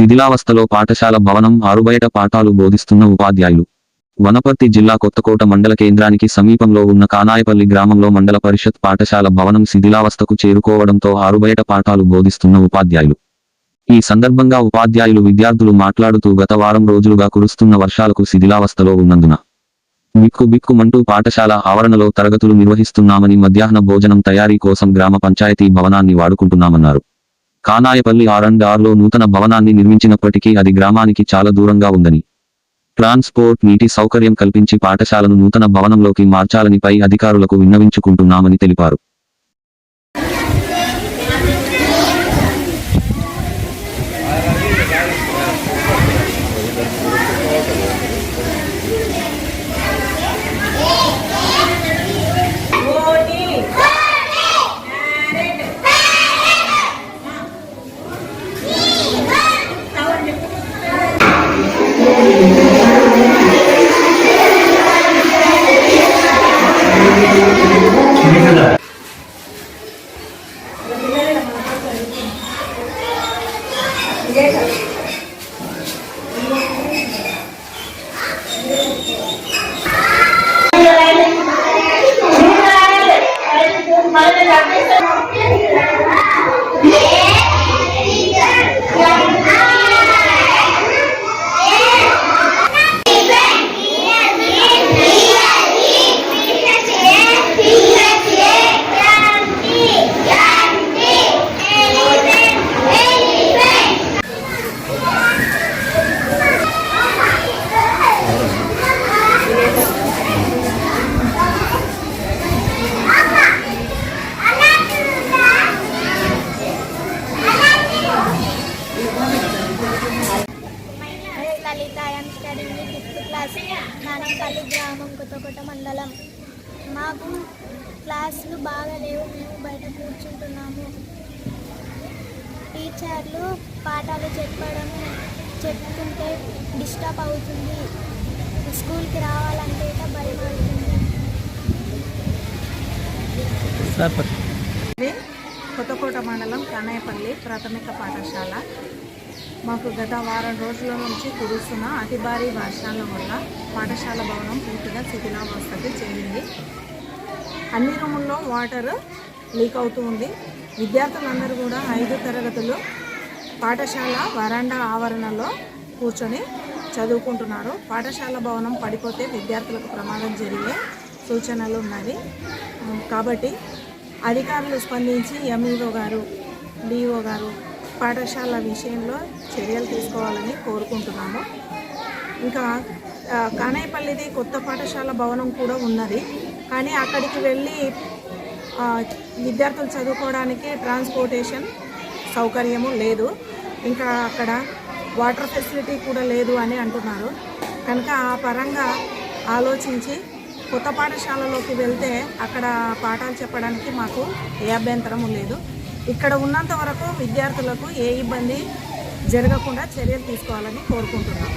శిథిలావస్థలో పాఠశాల భవనం ఆరుబయట పాఠాలు బోధిస్తున్న ఉపాధ్యాయులు. వనపర్తి జిల్లా కొత్తకోట మండల కేంద్రానికి సమీపంలో ఉన్న కానాయపల్లి గ్రామంలో మండల పరిషత్ పాఠశాల భవనం శిథిలావస్థకు చేరుకోవడంతో ఆరుబయట పాఠాలు బోధిస్తున్న ఉపాధ్యాయులు. ఈ సందర్భంగా ఉపాధ్యాయులు విద్యార్థులు మాట్లాడుతూ గత వారం రోజులుగా కురుస్తున్న వర్షాలకు శిథిలావస్థలో ఉన్నందున బిక్కు బిక్కుమంటూ పాఠశాల ఆవరణలో తరగతులు నిర్వహిస్తున్నామని మధ్యాహ్న భోజనం తయారీ కోసం గ్రామ పంచాయతీ భవనాన్ని వాడుకుంటున్నామన్నారు. కానాయపల్లి ఆర్ అండ్ ఆర్లో నూతన భవనాన్ని నిర్మించినప్పటికీ అది గ్రామానికి చాలా దూరంగా ఉందని. ట్రాన్స్పోర్ట్ నీటి సౌకర్యం కల్పించి పాఠశాలను నూతన భవనంలోకి మార్చాలని పై అధికారులకు విన్నవించుకుంటున్నామని తెలిపారు. 你也想 Lalitha I'm studying in fifth class Nanampalli గ్రామం కొత్తకోట మండలం మాకు క్లాసులు బాగా లేవు మేము బయట కూర్చుంటున్నాము. టీచర్లు పాఠాలు చెప్పడం చెప్తుంటే డిస్టర్బ్ అవుతుంది. స్కూల్కి రావాలంటే ఇక భయం అవుతుంది. ఇది కొత్తకోట మండలం కన్నయ్యపల్లి ప్రాథమిక పాఠశాల. మాకు గత వారం రోజుల నుంచి కురుస్తున్న అతి భారీ వర్షాల వల్ల పాఠశాల భవనం పూర్తిగా శిథిలావస్థకి చేరింది. అన్ని రూముల్లో వాటర్ లీక్ అవుతూ ఉంది. విద్యార్థులందరూ కూడా ఐదు తరగతులు పాఠశాల వరాండా ఆవరణలో కూర్చొని చదువుకుంటున్నారు. పాఠశాల భవనం పడిపోతే విద్యార్థులకు ప్రమాదం జరిగే సూచనలు ఉన్నది కాబట్టి అధికారులు స్పందించి ఎంఈఓ గారు డిఓ గారు పాఠశాల విషయంలో చర్యలు తీసుకోవాలని కోరుకుంటున్నాము. ఇంకా ఆ, కానాయపల్లిది కొత్త పాఠశాల భవనం కూడా ఉన్నది. కానీ అక్కడికి వెళ్ళి విద్యార్థులు చదువుకోవడానికి ట్రాన్స్పోర్టేషన్ సౌకర్యము లేదు. ఇంకా అక్కడ వాటర్ ఫెసిలిటీ కూడా లేదు అని అంటున్నారు. కనుక ఆ పరంగా ఆలోచించి కొత్త పాఠశాలలోకి వెళ్తే అక్కడ పాఠాలు చెప్పడానికి మాకు ఏ అభ్యంతరము లేదు. ఇక్కడ ఉన్నంత వరకు విద్యార్థులకు ఏ ఇబ్బంది జరగకుండా చర్యలు తీసుకోవాలని కోరుకుంటున్నాము.